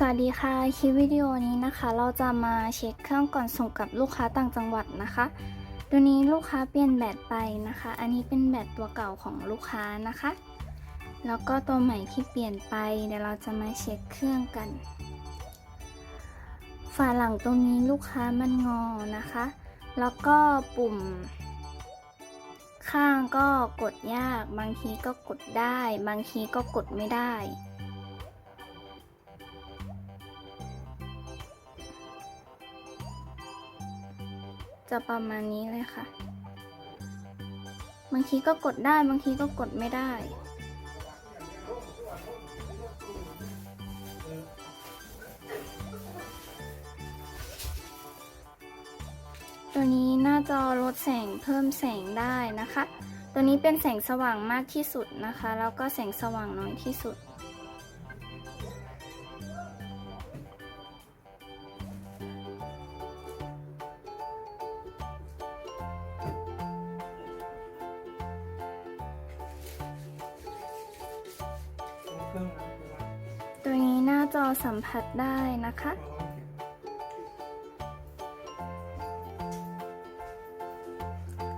สวัสดีค่ะ คลิปวิดีโอนี้นะคะ เราจะมาเช็คเครื่องก่อนส่งกับลูกค้าต่างจังหวัดนะคะ ตัวนี้ลูกค้าเปลี่ยนแบตไปนะคะ อันนี้เป็นแบตตัวเก่าของลูกค้านะคะ แล้วก็ตัวใหม่ที่เปลี่ยนไป เดี๋ยวเราจะมาเช็คเครื่องกัน ฝาหลังตรงนี้ลูกค้ามันงอนะคะ แล้วก็ปุ่ม ข้างก็กดยาก บางทีก็กดได้ บางทีก็กดไม่ได้ จะประมาณนี้เลยค่ะ บางทีก็กดได้บางทีก็กดไม่ได้ ตัวนี้หน้าจอลดแสงเพิ่มแสงได้นะคะ ตัวนี้เป็นแสงสว่างมากที่สุดนะคะ แล้วก็แสงสว่างน้อยที่สุด เครื่องนั้นตัวนี้หน้าจอสัมผัสได้นะคะ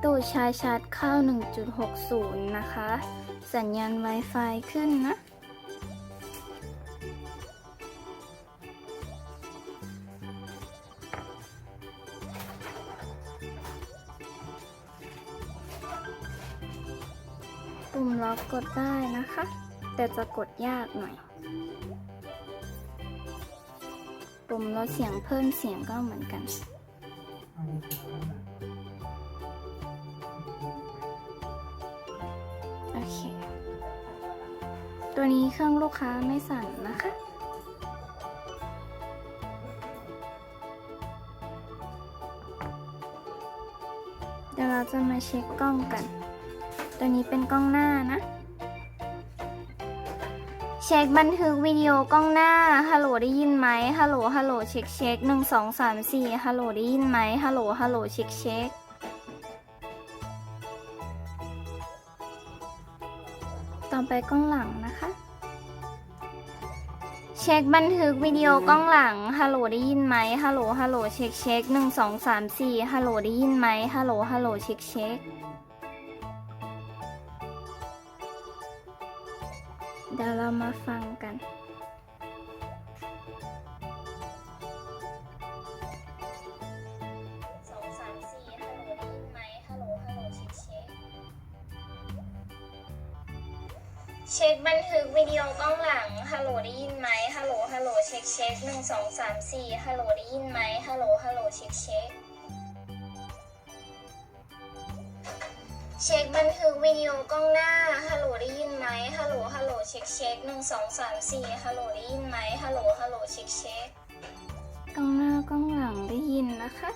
ตู้ชาร์จชาร์จเข้า 1.60 นะคะ สัญญาณ Wi-Fi ขึ้นนะ ปุ่มล็อกกดได้นะคะ แต่จะกดยากหน่อย ปุ่มลดเสียงเพิ่มเสียงก็เหมือนกัน โอเค ตัวนี้เครื่องลูกค้าไม่สั่นนะคะเดี๋ยวเราจะมาเช็คกล้องกัน ตัวนี้เป็นกล้องหน้านะ เช็คบันทึกวิดีโอกล้องหน้า ฮัลโหลได้ยินไหม ฮัลโหล ฮัลโหล เช็คเช็คหนึ่งสองสามสี่ฮัลโหลได้ยินไหม ฮัลโหล ฮัลโหล เช็คเช็คต่อไปกล้องหลังนะคะ เช็คบันทึกวิดีโอกล้องหลัง ฮัลโหลได้ยินไหม ฮัลโหล ฮัลโหล เช็คเช็คหนึ่งสองสามสี่ฮัลโหลได้ยินไหม ฮัลโหล ฮัลโหล เช็คเช็ค เดี๋ยวเรามาฟังกัน สองสามสี่ฮัลโหลได้ยินไหมฮัลโหลฮัลโหลเช็คเช็คเช็คบันทึกวิดีโอกล้องหลังฮัลโหลได้ยินไหมฮัลโหลฮัลโหลเช็คเช็คหนึ่งสองสามสี่ฮัลโหลได้ยินไหมฮัลโหลฮัลโหลเช็คเช็ค เช็คบันทึกวิดีโอกล้องหน้า ฮัลโหลได้ยินไหมฮัลโหล ฮัลโหล เช็คเช็คหนึ่งสองสามสี่ฮัลโหลได้ยินไหมฮัลโหล ฮัลโหล เช็คเช็คกล้องหน้ากล้องหลังได้ยินนะคะ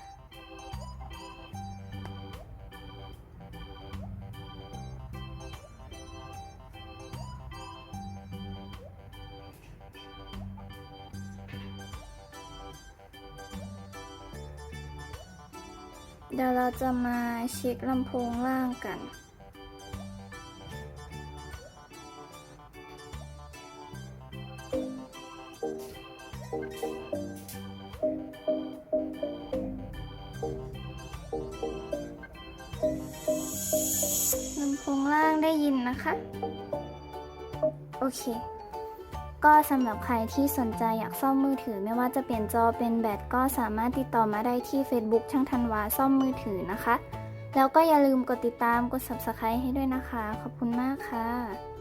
เดี๋ยวเราจะมาเช็คลำโพงล่างกัน ลำโพงล่างได้ยินนะคะ โอเค ก็สำหรับใครที่สนใจอยากซ่อมมือถือ ไม่ว่าจะเปลี่ยนจอเป็นแบตก็สามารถติดต่อมาได้ที่ Facebook ช่างธันวาซ่อมมือถือนะคะ แล้วก็อย่าลืมกดติดตามกด Subscribe ให้ด้วยนะคะ ขอบคุณมากค่ะ